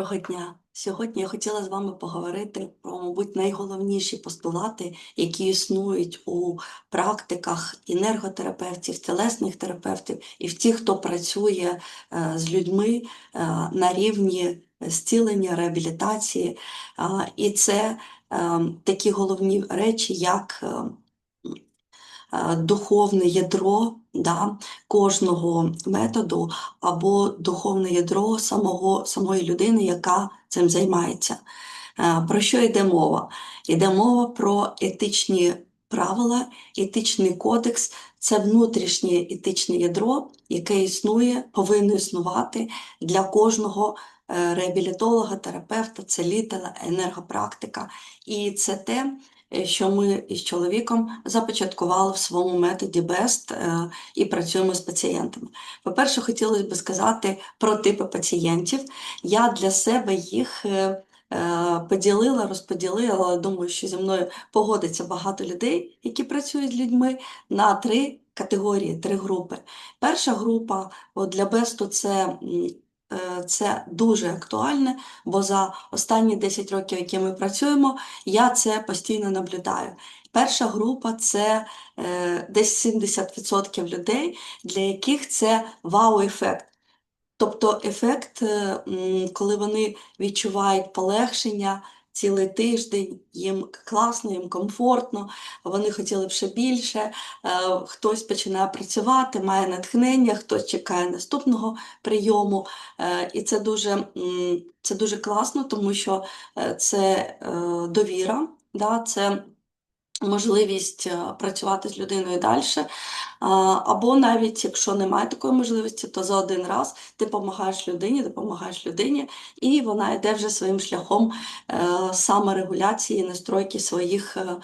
Доброго дня! Сьогодні я хотіла з вами поговорити про, мабуть, найголовніші постулати, які існують у практиках енерготерапевтів, телесних терапевтів і в тих, хто працює е, з людьми е, на рівні зцілення, реабілітації. І це е, такі головні речі, як е, е, духовне ядро да, кожного методу або духовне ядро самого, самої людини, яка цим займається. Е, Про що йде мова? Йде мова про етичні правила, етичний кодекс це внутрішнє етичне ядро, яке існує, повинно існувати для кожного е, реабілітолога, терапевта, целителя, енергопрактика. І це те, е, що ми із чоловіком започаткували в своєму методі BEST е, і працюємо з пацієнтами. По-перше, хотілося б сказати про типи пацієнтів. Я для себе їх е, е, поділила, розподілила, думаю, що зі мною погодиться багато людей, які працюють з людьми, на три категорії, три групи. Перша група от для Бесту це. Е, Це дуже актуальне, бо за останні 10 років, які ми працюємо, я це постійно наблюдаю. Перша група це е, десь 70% людей, для яких це вау-ефект. Тобто ефект, е, коли вони відчувають полегшення цілий тиждень, їм класно, їм комфортно, вони хотіли б ще більше, е, хтось починає працювати, має натхнення, хтось чекає наступного прийому. Е, І це дуже, це дуже класно, тому що е, це довіра, це можливість е, працювати з людиною далі. Або навіть якщо немає такої можливості, то за один раз ти допомагаєш людині, допомагаєш людині, і вона йде вже своїм шляхом е, саморегуляції, настройки своїх. е,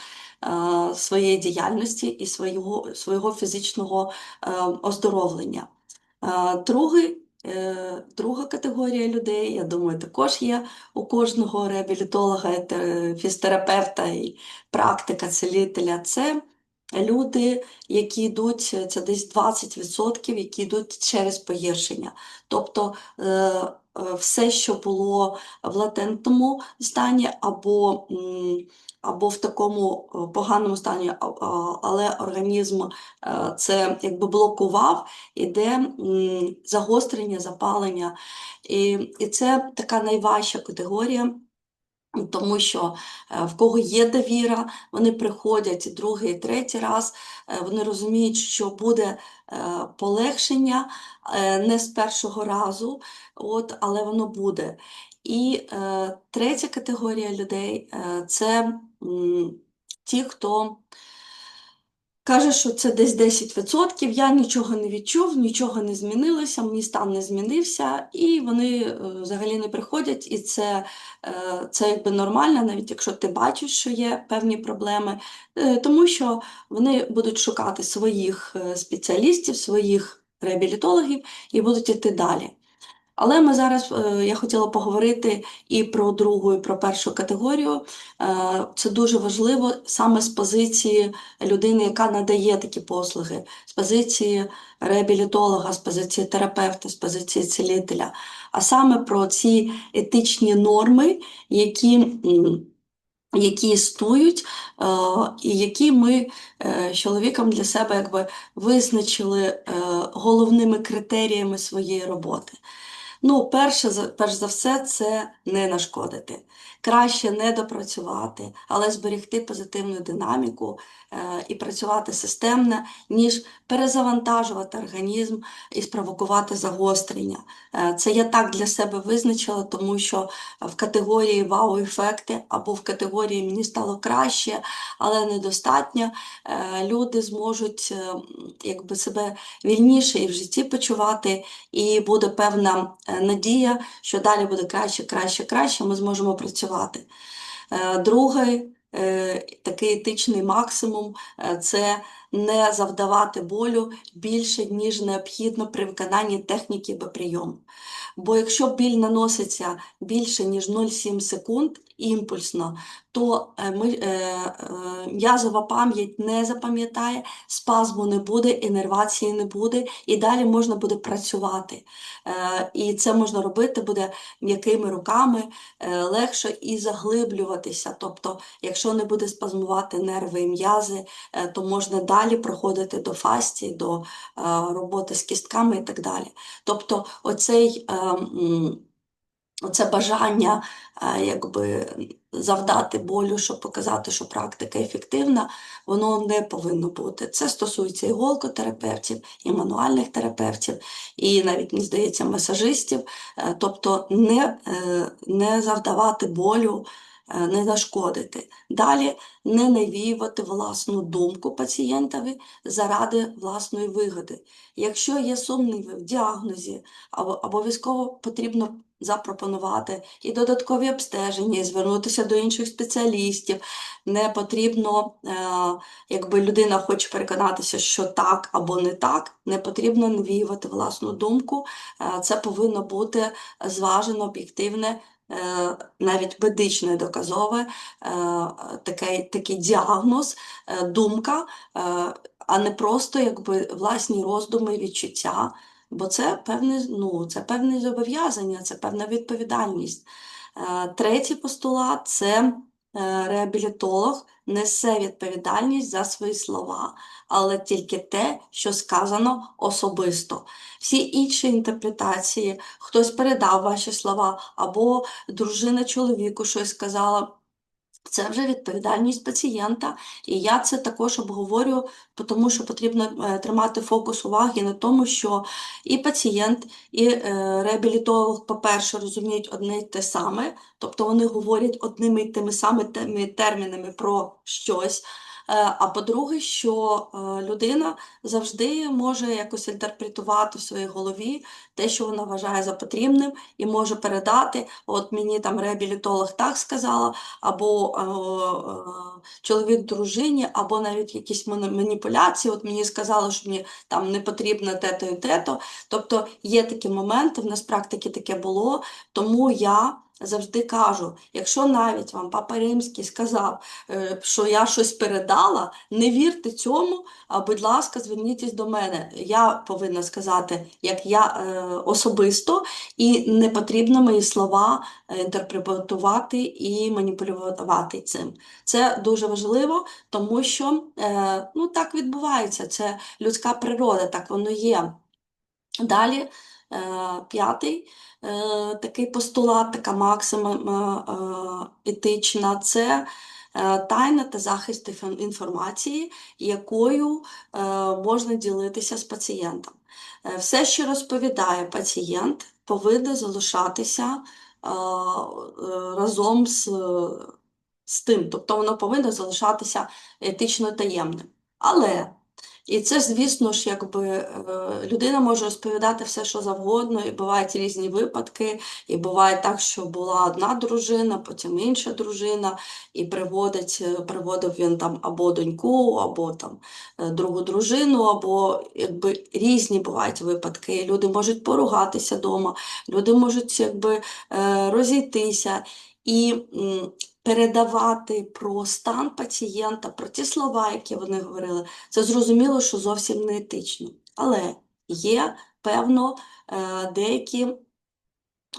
е, Своєї діяльності і свого, свого фізичного е, оздоровлення. Е, Другий, е, друга категорія людей, я думаю, також є у кожного реабілітолога, фізтерапевта і практика целителя. Це люди, які йдуть, це десь 20%, які йдуть через погіршення. Тобто е, е, все, що було в латентному стані, або, або в такому е, поганому стані, але організм е, це якби блокував, іде загострення, запалення. І, і це така найважча категорія. Тому що е, в кого є довіра, вони приходять другий, третій раз, вони розуміють, що буде полегшення не з першого разу, от, але воно буде. І е, третя категорія людей е, це м, ті, хто Каже, що це десь 10%, я нічого не відчув, нічого не змінилося, мій стан не змінився, і вони е, взагалі не приходять, і це, е, це якби нормально, навіть якщо ти бачиш, що є певні проблеми, е, тому що вони будуть шукати своїх е, спеціалістів, своїх реабілітологів і будуть йти далі. Але ми зараз е, я хотіла поговорити і про другу, і про першу категорію. Е, Це дуже важливо саме з позиції людини, яка надає такі послуги, з позиції реабілітолога, з позиції терапевта, з позиції цілителя, а саме про ці етичні норми, які. Які існують, е, і які ми з чоловіком для себе якби визначили головними критеріями своєї роботи. Ну, перше, перш за все, це не нашкодити. Краще не допрацювати, але зберегти позитивну динаміку е, і працювати системно, ніж перезавантажувати організм і спровокувати загострення. Е, це я так для себе визначила, тому що в категорії вау-ефекти або в категорії мені стало краще, але недостатньо, е, люди зможуть якби себе вільніше і в житті почувати, і буде певна надія, що далі буде краще, краще, краще, ми зможемо працювати. Е, Другий е, такий етичний максимум е, це не завдавати болю більше, ніж необхідно при виконанні техніки або прийому. Бо якщо біль наноситься більше, ніж 0,7 секунд, імпульсно, то е, е, е, м'язова пам'ять не запам'ятає, спазму не буде, інервації не буде, і далі можна буде працювати. І це можна робити буде м'якими руками, легше і заглиблюватися. Тобто, якщо не буде спазмувати нерви і м'язи, то можна далі проходити до фасті, до роботи з кістками і так далі. Тобто, оцей. Оце бажання е, якби завдати болю, щоб показати, що практика ефективна, воно не повинно бути. Це стосується і голкотерапевтів, і мануальних терапевтів, і навіть, мені здається, масажистів. Е, Тобто не, е, не завдавати болю, не нашкодити. Далі не навіювати власну думку пацієнтові заради власної вигоди. Якщо є сумніви в діагнозі, обов'язково потрібно запропонувати і додаткові обстеження, і звернутися до інших спеціалістів. Не потрібно, е, якби людина хоче переконатися, що так або не так, не потрібно навіювати власну думку. Е, Це повинно бути зважено, об'єктивне. е, Навіть медичне доказове такий, такий діагноз, думка, а не просто якби власні роздуми, відчуття. Бо це певне, ну, це певне зобов'язання, це певна відповідальність. Е, Третій постулат це е, реабілітолог несе відповідальність за свої слова, але тільки те, що сказано особисто. Всі інші інтерпретації, хтось передав ваші слова, або дружина чоловіку щось сказала. Це вже відповідальність пацієнта, і я це також обговорю, тому що потрібно е, тримати фокус уваги на тому, що і пацієнт, і е, реабілітолог, по-перше, розуміють одне й те саме, тобто вони говорять одними й тими самими термінами про щось. Е, А по-друге, що е, людина завжди може якось інтерпретувати в своїй голові те, що вона вважає за потрібним, і може передати, от мені там реабілітолог так сказала, або чоловік дружині, або навіть якісь маніпуляції. От мені сказали, що мені там не потрібно те-то і те-то. Тобто є такі моменти, в нас в практиці таке було, тому я. Завжди кажу, якщо навіть вам Папа Римський сказав, е, що я щось передала, не вірте цьому, а будь ласка, зверніться до мене. Я повинна сказати, як я е, особисто, і не потрібно мої слова е, інтерпретувати і маніпулювати цим. Це дуже важливо, тому що ну, так відбувається. Це людська природа, так воно є. Далі, п'ятий е, такий постулат, така максима е, е, етична, це е, тайна та захист інформації, якою е, можна ділитися з пацієнтом. Е, Все, що розповідає пацієнт, повинно залишатися е, е, разом з, з тим, тобто воно повинно залишатися етично таємним. Але і це, звісно ж, якби е, людина може розповідати все, що завгодно, і бувають різні випадки, і буває так, що була одна дружина, потім інша дружина, і приводить, е, приводив він там або доньку, або там е, другу дружину, або якби різні бувають випадки. Люди можуть поругатися вдома, люди можуть якби розійтися. І передавати про стан пацієнта, про ті слова, які вони говорили, це зрозуміло, що зовсім не етично. Але є, певно, е, деякі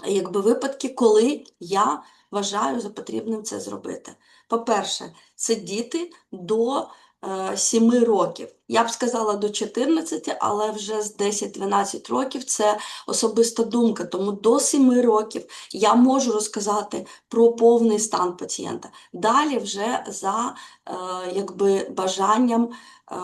якби, випадки, коли я вважаю за потрібним це зробити. По-перше, це діти до е, 7 років. Я б сказала до 14, але вже з 10-12 років це особиста думка. Тому до 7 років я можу розказати про повний стан пацієнта. Далі вже за е, якби, бажанням е,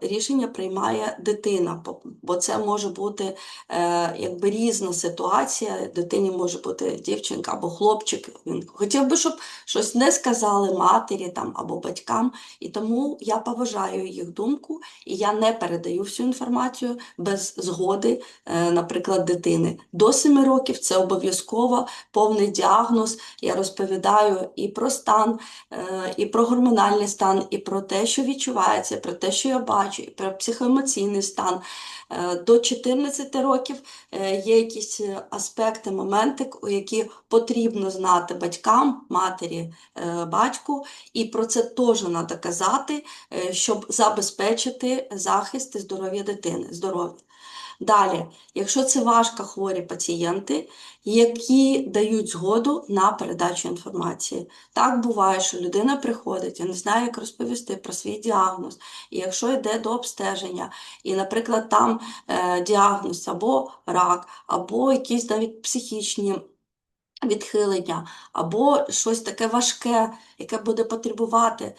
рішення приймає дитина, бо- це може бути е, якби різна ситуація. Дитині може бути дівчинка або хлопчик. Він хотів би, щоб щось не сказали матері там або батькам, і тому я поважаю їх думку і я не передаю всю інформацію без згоди, е, наприклад, дитини. До 7 років це обов'язково повний діагноз. Я розповідаю і про стан, е, і про гормональний стан, і про те, що відчувається, про те, що я бачу, і про психоемоційний стан. Е, До 14 років є якісь аспекти, моменти, які потрібно знати батькам, матері, батьку, і про це теж треба казати, щоб забезпечити захист і здоров'я дитини. Здоров'я. Далі, якщо це важко хворі пацієнти, які дають згоду на передачу інформації. Так буває, що людина приходить і не знає, як розповісти про свій діагноз. І якщо йде до обстеження, і, наприклад, там е, діагноз або рак, або якісь навіть психічні відхилення, або щось таке важке, яке буде потребувати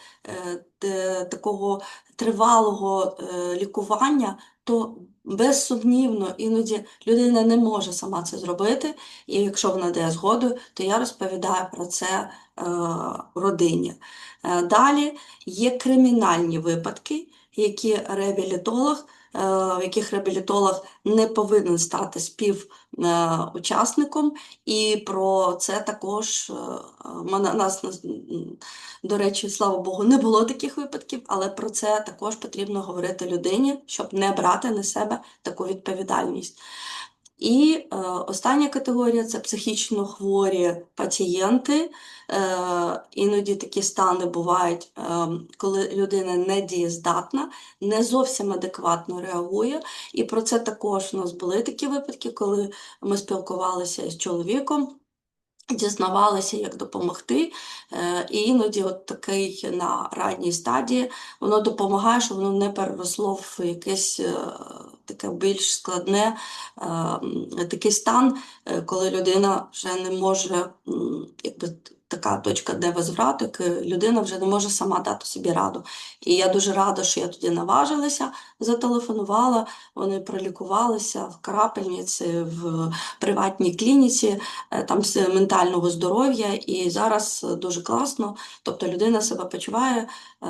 е, такого тривалого е, лікування, то безсумнівно іноді людина не може сама це зробити, і якщо вона дає згоду, то я розповідаю про це е, родині. Е, Далі є кримінальні випадки, які реабілітолог, в яких реабілітолог не повинен стати співучасником, і про це також е, нас, до речі, слава Богу, не було таких випадків, але про це також потрібно говорити людині, щоб не брати на себе таку відповідальність. І е, остання категорія це психічно хворі пацієнти. Е, іноді такі стани бувають, е, коли людина не дієздатна, не зовсім адекватно реагує. І про це також у нас були такі випадки, коли ми спілкувалися з чоловіком. Дізнавалися, як допомогти, Е, і іноді от такий на ранній стадії воно допомагає, щоб воно не переросло в якесь е, таке більш складне е, такий стан, коли людина вже не може, якби така точка невозврату, як людина вже не може сама дати собі раду. І я дуже рада, що я тоді наважилася, зателефонувала, вони пролікувалися в крапельниці, в приватній клініці е, там з ментального здоров'я, і зараз е, дуже класно. Тобто людина себе почуває е,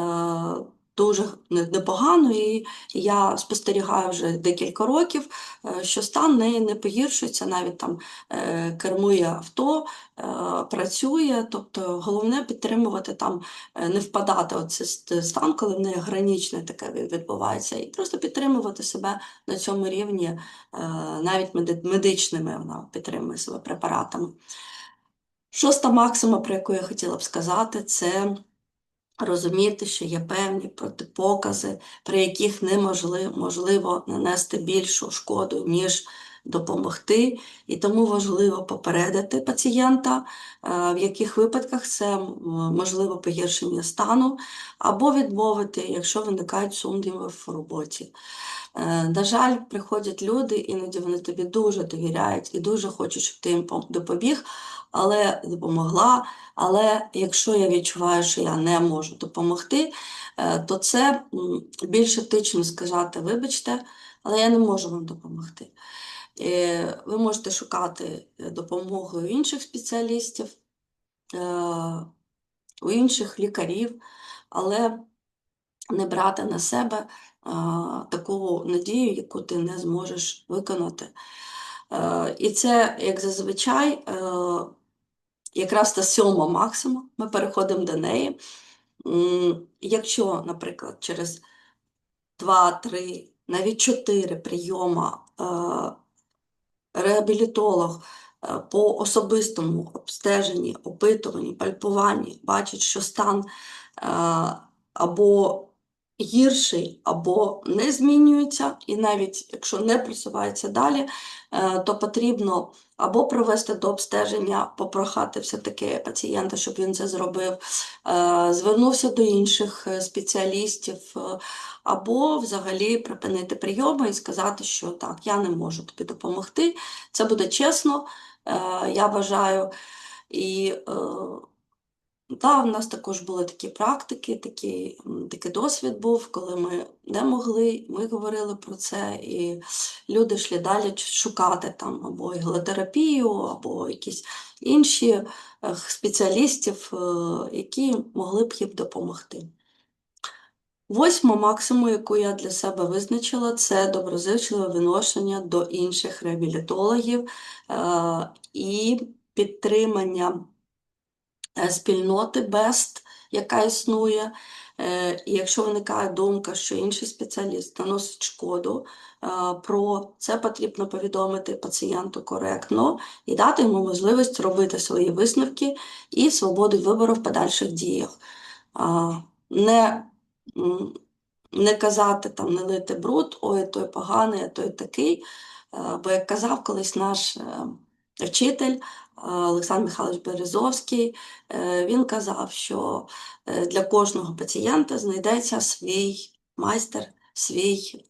дуже непогано, і я спостерігаю вже декілька років, е, що стан неї не погіршується, навіть там е, кермує авто, е, працює. Тобто головне підтримувати там, не впадати в цей стан, коли в неї гранічне таке відбувається, і просто підтримувати себе на цьому рівні, навіть медичними вона підтримує себе препаратами. Шоста максима, про яку я хотіла б сказати, це розуміти, що є певні протипокази, при яких неможливо можливо нанести більшу шкоду, ніж допомогти. І тому важливо попередити пацієнта, е, в яких випадках це можливо погіршення стану, або відмовити, якщо виникають сумніви в роботі. Е, На жаль, приходять люди, іноді вони тобі дуже довіряють і дуже хочуть, щоб ти їм допоміг, але допомогла. Але якщо я відчуваю, що я не можу допомогти, е, то це більш етично сказати, вибачте, але я не можу вам допомогти. Ви можете шукати е, допомогу у інших спеціалістів, е, у інших лікарів, але не брати на себе таку надію, яку ти не зможеш виконати. Е, І це, як зазвичай, е, якраз та сьома максима, ми переходимо до неї. Якщо, наприклад, через 2-3, навіть 4 прийома е, реабілітолог по особистому обстеженні, опитуванні, пальпуванні бачить, що стан або гірший, або не змінюється, і навіть якщо не просувається далі, е, то потрібно або провести до обстеження, попрохати все-таки пацієнта, щоб він це зробив, е, звернувся до інших е, спеціалістів, або взагалі припинити прийоми і сказати, що так, я не можу тобі допомогти. Це буде чесно, я вважаю. І та, в нас також були такі практики, такий, такий досвід був, коли ми не могли, ми говорили про це, і люди йшли далі шукати там або іглотерапію, або якісь інші е, спеціалістів, е, які могли б їм допомогти. Восьма максимум, яку я для себе визначила, це доброзичливе відношення до інших реабілітологів е, і підтримання спільноти BEST, яка існує. Е, І якщо виникає думка, що інший спеціаліст наносить шкоду, е, про це потрібно повідомити пацієнту коректно і дати йому можливість робити свої висновки і свободу вибору в подальших діях. Не не казати там, не лити бруд, ой, той поганий, а той такий. Е, Бо, як казав колись наш е, вчитель е, Олександр Михайлович Березовський, е, він казав, що е, для кожного пацієнта знайдеться свій майстер, свій,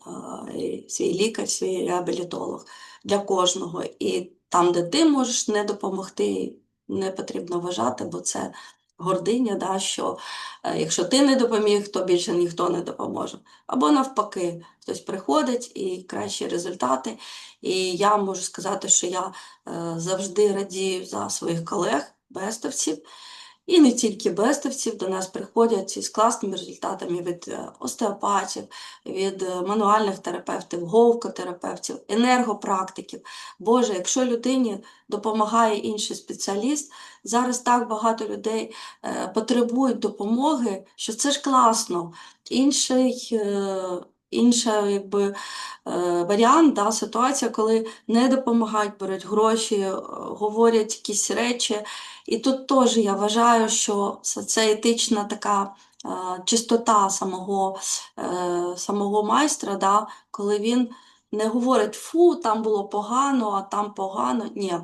свій лікар, свій реабілітолог для кожного. І там, де ти можеш не допомогти, не потрібно вважати, бо це гординя, да, що е, якщо ти не допоміг, то більше ніхто не допоможе. Або навпаки, хтось приходить і кращі результати. І я можу сказати, що я е, завжди радію за своїх колег, бестовців. І не тільки бестовців до нас приходять із класними результатами від е, остеопатів, від е, мануальних терапевтів, говкотерапевтів, енергопрактиків. Боже, якщо людині допомагає інший спеціаліст, зараз так багато людей е, потребують допомоги, що це ж класно. Інший, інша, якби, е, варіант, да, ситуація, коли не допомагають, беруть гроші, е, говорять якісь речі. І тут теж я вважаю, що це- етична така е, чистота самого, самого майстра, да, коли він не говорить фу, там було погано, а там погано. Ні.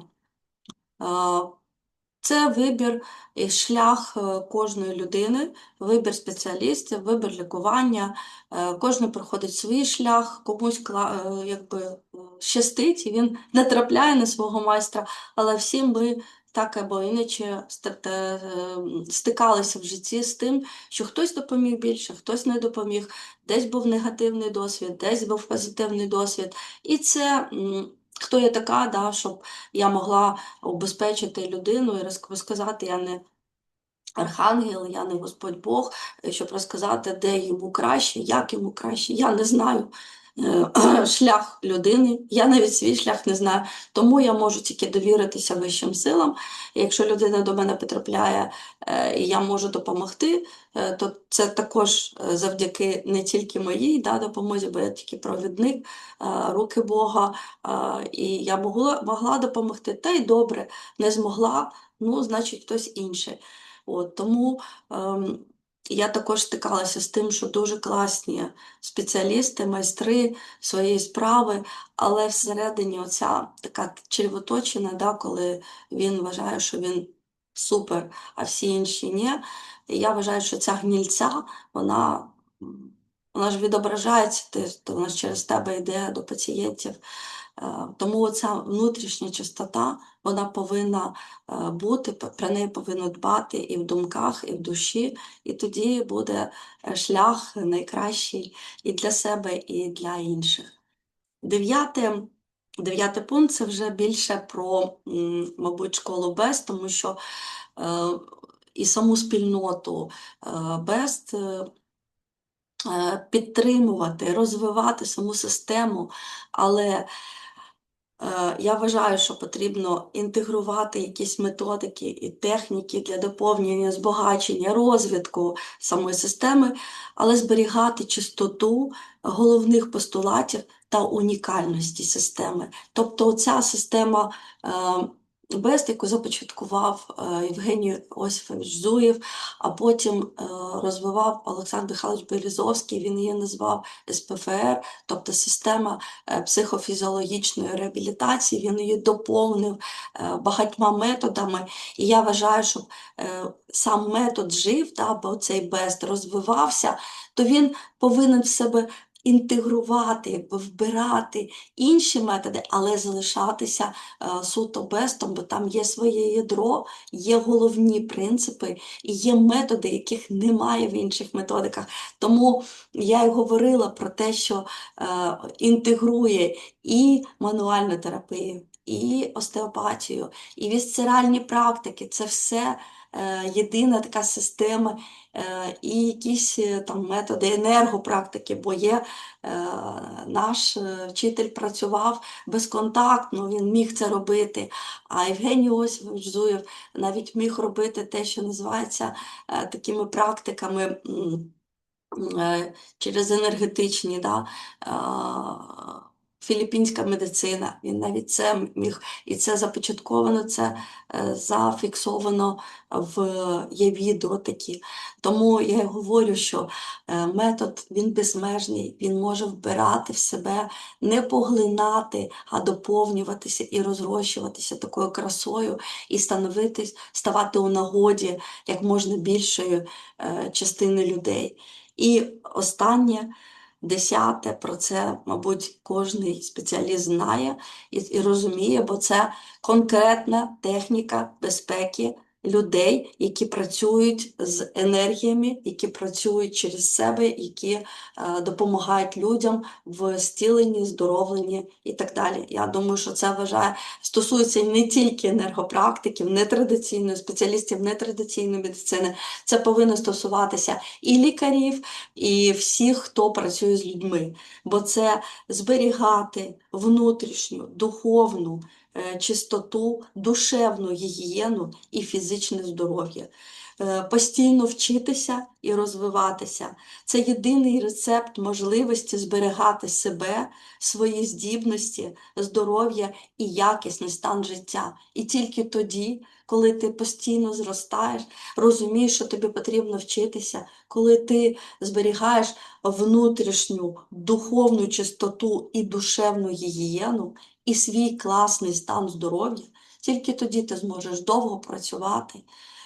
Це вибір і шлях е, кожної людини, вибір спеціалістів, вибір лікування. Е, Кожен проходить свій шлях, комусь е, якби, щастить, і він не трапляє на свого майстра, але всі ми так або інакше ст- те- е, стикалися в житті з тим, що хтось допоміг більше, хтось не допоміг, десь був негативний досвід, десь був позитивний досвід. І це хто я така, да, щоб я могла обезпечити людину і розк- розказати, я не архангел, я не Господь Бог, щоб розказати, де йому краще, як йому краще. Я не знаю шлях людини, я навіть свій шлях не знаю, тому я можу тільки довіритися вищим силам. Якщо людина до мене потрапляє е, і я можу допомогти, е, то це також е, завдяки не тільки моїй да, допомозі, бо я тільки провідник, руки Бога, і я могла, могла допомогти, та й добре, не змогла, ну, значить, хтось інший. От, тому ем, я також стикалася з тим, що дуже класні спеціалісти, майстри своєї справи, але всередині оця така червоточина, да, коли він вважає, що він супер, а всі інші ні. І я вважаю, що ця гнільця, вона, вона ж відображається, ти, то вона ж через тебе йде до пацієнтів. Е, Тому ця внутрішня чистота, вона повинна е, бути, про неї повинно дбати і в думках, і в душі, і тоді буде е, шлях найкращий і для себе, і для інших. Дев'яте, дев'ятий пункт це вже більше про, мабуть, школу БЕС, тому що е, і саму спільноту е, е, підтримувати, розвивати саму систему, але Е, Я вважаю, що потрібно інтегрувати якісь методики і техніки для доповнення, збагачення, розвитку самої системи, але зберігати чистоту головних постулатів та унікальності системи. Тобто ця система е, БЕСТ, яку започаткував е, Євгеній Осифович Зуєв, а потім е, розвивав Олександр Михайлович Березовський, він її назвав СПФР, тобто система е, психофізіологічної реабілітації, він її доповнив багатьма методами. І я вважаю, щоб сам метод жив, бо цей БЕСТ розвивався, то він повинен в себе інтегрувати, якби вбирати інші методи, але залишатися е, суто бестом, бо там є своє ядро, є головні принципи і є методи, яких немає в інших методиках. Тому я й говорила про те, що е, інтегрує і мануальну терапію, і остеопатію, і вісцеральні практики. Це все єдина така система е, і якісь е, там методи енергопрактики, бо є е, наш е, вчитель працював безконтактно, він міг це робити. А Євгеній Осипович Зуєв навіть міг робити те, що називається е, такими практиками. е, Через енергетичні, да, е, філіппінська медицина. Він навіть це міг, і це започатковано, це е, зафіксовано в є такі. Тому я говорю, що е, метод він безмежний, він може вбирати в себе, не поглинати, а доповнюватися і розрощуватися такою красою і становитись, ставати у нагоді як можна більшої е, частини людей. І останнє, десяте, про це, мабуть, кожний спеціаліст знає і, і розуміє, бо це конкретна техніка безпеки людей, які працюють з енергіями, які працюють через себе, які е, допомагають людям в зціленні, здоровленні і так далі. Я думаю, що це вважає стосується не тільки енергопрактиків, нетрадиційної спеціалістів нетрадиційної медицини. Це повинно стосуватися і лікарів, і всіх, хто працює з людьми, бо це зберігати внутрішню, духовну чистоту, душевну гігієну і фізичне здоров'я. Е, Постійно вчитися і розвиватися. Це єдиний рецепт можливості зберігати себе, свої здібності, здоров'я і якісний стан життя. І тільки тоді, коли ти постійно зростаєш, розумієш, що тобі потрібно вчитися, коли ти зберігаєш внутрішню духовну чистоту і душевну гігієну, і свій класний стан здоров'я, тільки тоді ти зможеш довго працювати,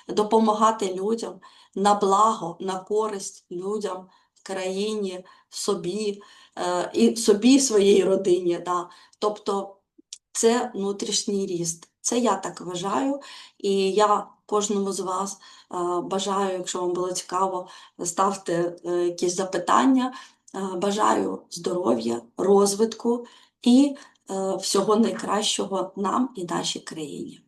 допомагати людям на благо, на користь людям, країні, собі, е, і собі, і своїй родині. Да. Тобто це внутрішній ріст. Це я так вважаю, і я кожному з вас е, бажаю, якщо вам було цікаво, ставте е, якісь запитання. Бажаю здоров'я, розвитку і всього найкращого нам і нашій країні.